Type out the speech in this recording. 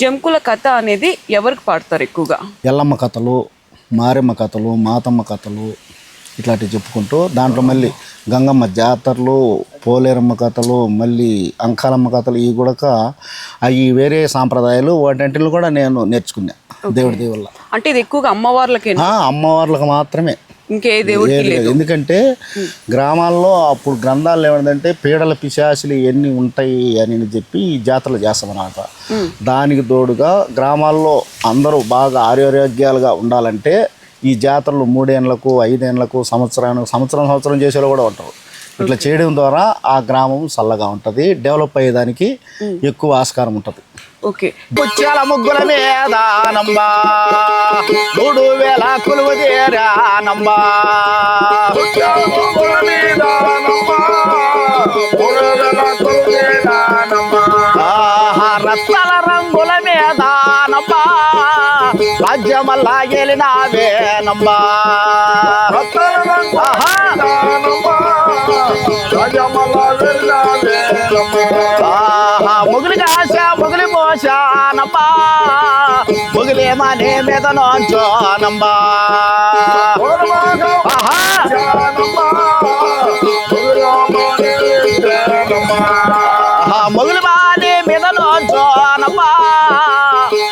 జంకుల కథ అనేది ఎవరికి పాడతారు ఎక్కువగా? ఎల్లమ్మ కథలు మారెమ్మ కథలు మాతమ్మ కథలు ఇట్లాంటివి చెప్పుకుంటూ దాంట్లో మళ్ళీ గంగమ్మ జాతరలు పోలేరమ్మ కథలు మళ్ళీ అంకాలమ్మ కథలు ఇవి కూడా అవి వేరే సాంప్రదాయాలు వాటింటిని కూడా నేను నేర్చుకున్నా దేవుడి దేవుళ్ళ అంటే ఇది ఎక్కువగా అమ్మవార్లకే అమ్మవార్లకు మాత్రమే. ఇంకే దేవుడికి ఏది లేదు. ఎందుకంటే గ్రామాల్లో అప్పుడు గ్రంథాలు ఏమంటే పీడల పిశాసులు ఎన్ని ఉంటాయి అని చెప్పి ఈ జాతరలు చేస్తామన్నమాట. దానికి తోడుగా గ్రామాల్లో అందరూ బాగా ఆరోగ్యాలుగా ఉండాలంటే ఈ జాతరలు మూడేళ్ళకు ఐదేళ్ళకు సంవత్సరానికి సంవత్సరం సంవత్సరం చేసేవాళ్ళు కూడా ఉంటారు. ఇట్లా చేయడం ద్వారా ఆ గ్రామం చల్లగా ఉంటుంది డెవలప్ అయ్యేదానికి ఎక్కువ ఆస్కారం ఉంటుంది. ఓకే. ముత్యాల ముగ్గుల మీద నంబా మూడు వేల కొలువు ఆహా, రత్నాల రంగుల మీద నంబా రాజ్యమల్లా గెలినావే నంబా ఆహా, మొగులికి ఆశ మొగులి మోసానమ్మా మొగులేమనే మీద నోంచోనమ్మా మొగులు బానే మీద నోంచోనమ్మా